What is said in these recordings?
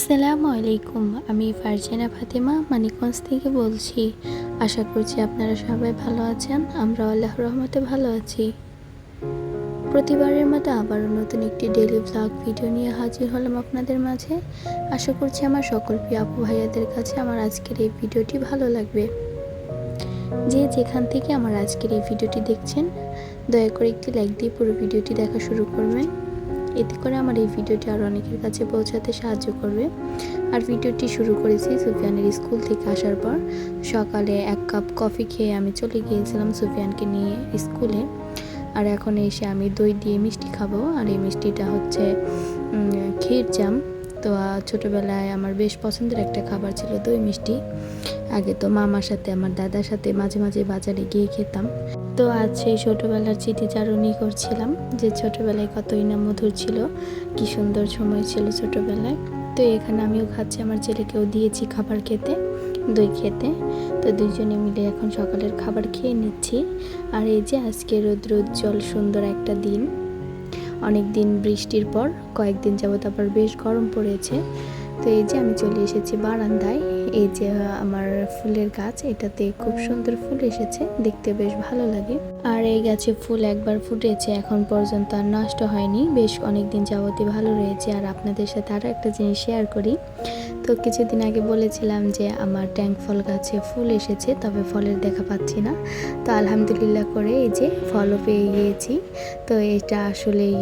আসসালামু আলাইকুম, আমি ফারজানা ফাতেমা মানিকগঞ্জ থেকে বলছি। আশা করছি আপনারা সবাই ভালো আছেন আমরা আল্লাহ রহমতে ভালো আছি। প্রতিবারের মতো আবারও নতুন একটি ডেলি ব্লগ ভিডিও নিয়ে হাজির হলাম আপনাদের মাঝে। আশা করছি আমার সকল প্রিয় আপু ভাইয়াদের কাছে আমার আজকের এই ভিডিওটি ভালো লাগবে। যে যেখান থেকে আমার আজকের এই ভিডিওটি দেখছেন, দয়া করে একটি লাইক দিয়ে পুরো ভিডিওটি দেখা শুরু করবেন। এতে করে আমার এই ভিডিওটি আরও অনেকের কাছে পৌঁছাতে সাহায্য করবে। আর ভিডিওটি শুরু করেছি সুফিয়ানের স্কুল থেকে আসার পর। সকালে এক কাপ কফি খেয়ে আমি চলে গিয়েছিলাম সুফিয়ানকে নিয়ে স্কুলে। আর এখন এসে আমি দই দিয়ে মিষ্টি খাব। আর এই মিষ্টিটা হচ্ছে ক্ষীর জাম। তো ছোটোবেলায় আমার বেশ পছন্দের একটা খাবার ছিল দই মিষ্টি। আগে তো মামার সাথে, আমার দাদার সাথে মাঝে মাঝে বাজারে গিয়ে খেতাম। তো, আজ সেই ছোটোবেলার চারণই করছিলাম যে ছোটোবেলায় কতই না মধুর ছিল, কি সুন্দর সময় ছিল ছোটোবেলায়। তো, এখানে আমিও খাচ্ছি, আমার ছেলেকেও দিয়েছি খাবার খেতে, দই খেতে। তো, দুইজনে মিলে এখন সকালের খাবার খেয়ে নিচ্ছি। আর এই যে আজকে রৌদ্র উজ্জ্বল সুন্দর একটা দিন। অনেক দিন বৃষ্টির পর কয়েকদিন যাবত আবার বেশ গরম পড়েছে। তো এই যে আমি চলে এসেছি বারান্দায়। এই যে আমার ফুলের গাছ, এটাতে খুব সুন্দর ফুল এসেছে, দেখতে বেশ ভালো লাগে। আর এই গাছে ফুল একবার ফুটেছে, এখন পর্যন্ত আর নষ্ট হয়নি। বেশ অনেক দিন যাবতই ভালো রয়েছে। আর আপনাদের সাথে আরও একটা জিনিস শেয়ার করি। তো কিছুদিন আগে বলেছিলাম যে আমার ট্যাঙ্ক ফল গাছে ফুল এসেছে, তবে ফলের দেখা পাচ্ছি না। তো আলহামদুলিল্লাহ করে এই যে ফলও পেয়ে গিয়েছি। তো এটা আসলেই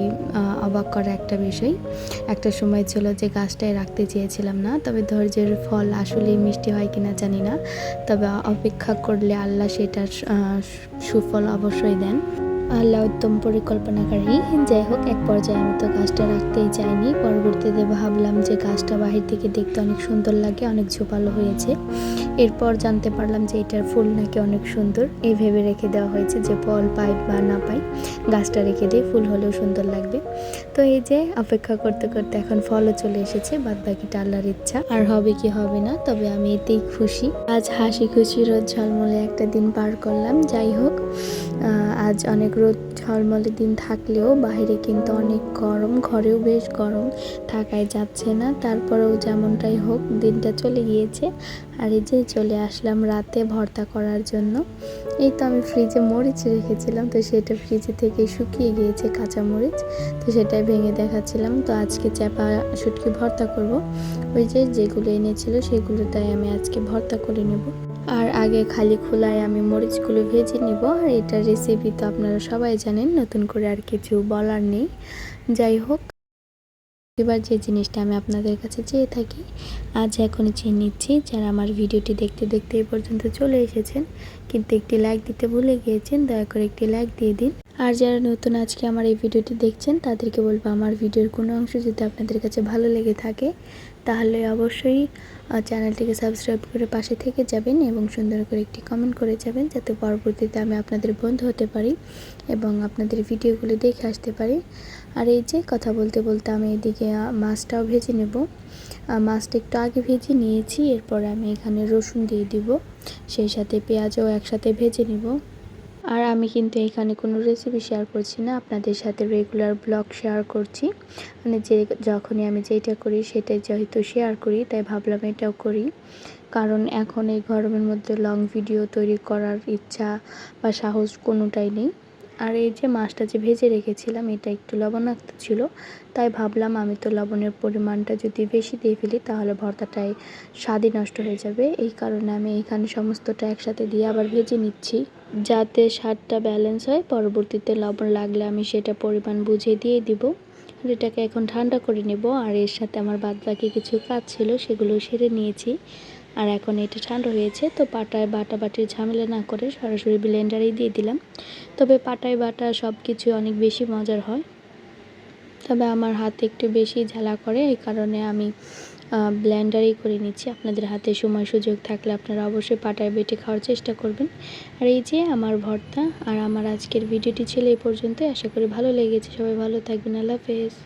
অবাক করা একটা বিষয়। একটা সময় ছিল যে গাছটায় রাখতে চেয়েছিলাম না, তবে ধৈর্যের ফল আসলেই মিষ্টি হয় কিনা জানি না। তবে অপেক্ষা করলে আল্লাহ সেটার সুফল অবশ্যই দেন। আল্লাহ উত্তম পরিকল্পনাকারী। যাই হোক, এক পর্যায়ে আমি তো গাছটা রাখতেই চাইনি। পরবর্তীতে ভাবলাম যে গাছটা বাহির থেকে দেখতে অনেক সুন্দর লাগে, অনেক ঝোপালো হয়েছে। এরপর জানতে পারলাম যে এটার ফুল নাকি অনেক সুন্দর। এই ভেবে রেখে দেওয়া হয়েছে যে ফল পাই বা না পাই, গাছটা রেখে দিয়ে ফুল হলেও সুন্দর লাগবে। তো এই যে, অপেক্ষা করতে করতে এখন ফলও চলে এসেছে বাদ বাকিটা আল্লাহর ইচ্ছা। আর হবে কি হবে না, তবে আমি এতেই খুশি। আজ হাসি খুশি রোদ ঝলমলে একটা দিন পার করলাম। যাই হোক আজ অনেক রোদ, ঝলমলে দিন থাকলেও বাইরে কিন্তু অনেক গরম, ঘরেও বেশ গরম থাকায় যাচ্ছে না। তারপরেও যেমনটাই হোক, দিনটা চলে গিয়েছে। আর এই যে চলে আসলাম রাতে ভর্তা করার জন্য। এই তো আমি ফ্রিজে মরিচ রেখেছিলাম, তো সেটা ফ্রিজে থেকে শুকিয়ে গিয়েছে কাঁচা মরিচ, তো সেটাই ভেঙে দেখাচ্ছিলাম। তো আজকে চাপা শুটকি ভর্তা করব। ওই যে যেগুলো এনেছিল সেগুলো তাই আমি আজকে ভর্তা করে নেব। আর আগে খালি খোলায় আমি মরিচগুলো ভেজে নিব। আর এটা রেসিপি তো আপনারা সবাই জানেন, নতুন করে আর কিছু বলার নেই। যাই হোক, এবার যে জিনিসটা আমি আপনাদের কাছে চেয়ে থাকি, আজ এখনই চেয়ে নিচ্ছি। যারা আমার ভিডিওটি দেখতে দেখতে এই পর্যন্ত চলে এসেছেন, কিন্তু একটি লাইক দিতে ভুলে গিয়েছেন, দয়া করে একটি লাইক দিয়ে দিন। আর যারা নতুন আজকে আমার এই ভিডিওটি দেখছেন, তাদেরকে বলব আমার ভিডিওর কোনো অংশ যদি আপনাদের কাছে ভালো লেগে থাকে, তাহলে অবশ্যই চ্যানেলটিকে সাবস্ক্রাইব করে পাশে থেকে যাবেন এবং সুন্দর করে একটি কমেন্ট করে যাবেন, যাতে পরবর্তীতে আমি আপনাদের বন্ধু হতে পারি এবং আপনাদের ভিডিওগুলি দেখে আসতে পারি। আর এই যে কথা বলতে বলতে আমি এদিকে মাছটাও ভেজে নেব। মাছটা একটু আগে ভেজে নিয়েছি, এরপর আমি এখানে রসুন দিয়ে দিব, সেই সাথে পেঁয়াজও একসাথে ভেজে নিব। আর আমি কিন্তু এখানে কোনো রেসিপি শেয়ার করছি না। আপনাদের সাথে রেগুলার ব্লগ শেয়ার করছি। মানে যে যখনই আমি যেটা করি, সেটাই যেহেতু শেয়ার করি, তাই ভাবলাম এটাও করি। কারণ এখন এই গরমের মধ্যে লং ভিডিও তৈরি করার ইচ্ছা বা সাহস কোনোটাই নেই। আর এই যে মাছটা যে ভেজে রেখেছিলাম, এটা একটু লবণাক্ত ছিল। তাই ভাবলাম আমি তো লবণের পরিমাণটা যদি বেশি দিয়ে ফেলি, তাহলে ভর্তাটায় স্বাদই নষ্ট হয়ে যাবে। এই কারণে আমি এখানে সমস্তটা একসাথে দিয়ে আবার ভেজে নিচ্ছি। যাতে স্বাদটা ব্যালেন্স হয়, পরবর্তীতে লবণ লাগলে আমি সেটা পরিমাণ বুঝে দিয়ে দিব। আর এটাকে এখন ঠান্ডা করে নেব, আর এর সাথে আমার বাদ বাকি কিছু কাজ ছিল সেগুলো সেরে নিয়েছি। আর এখন এটা ঠান্ডা হয়েছে, তো পাটায় বাটা বাটির ঝামেলা না করে সরাসরি ব্লেন্ডারেই দিয়ে দিলাম। তবে পাটায় বাটা সব কিছু অনেক বেশি মজার হয়। তবে আমার হাতে একটু বেশি ঝালা করে, এই কারণে আমি ব্লেন্ডারেই করে নিচ্ছি। আপনাদের হাতে সময় সুযোগ থাকলে আপনারা অবশ্যই পাটায় বেটে খাওয়ার চেষ্টা করবেন। আর এই যে আমার ভর্তা আর আমার আজকের ভিডিওটি ছিল এই পর্যন্ত আশা করি ভালো লেগেছে। সবাই ভালো থাকবেন। আল্লাহ হাফেজ।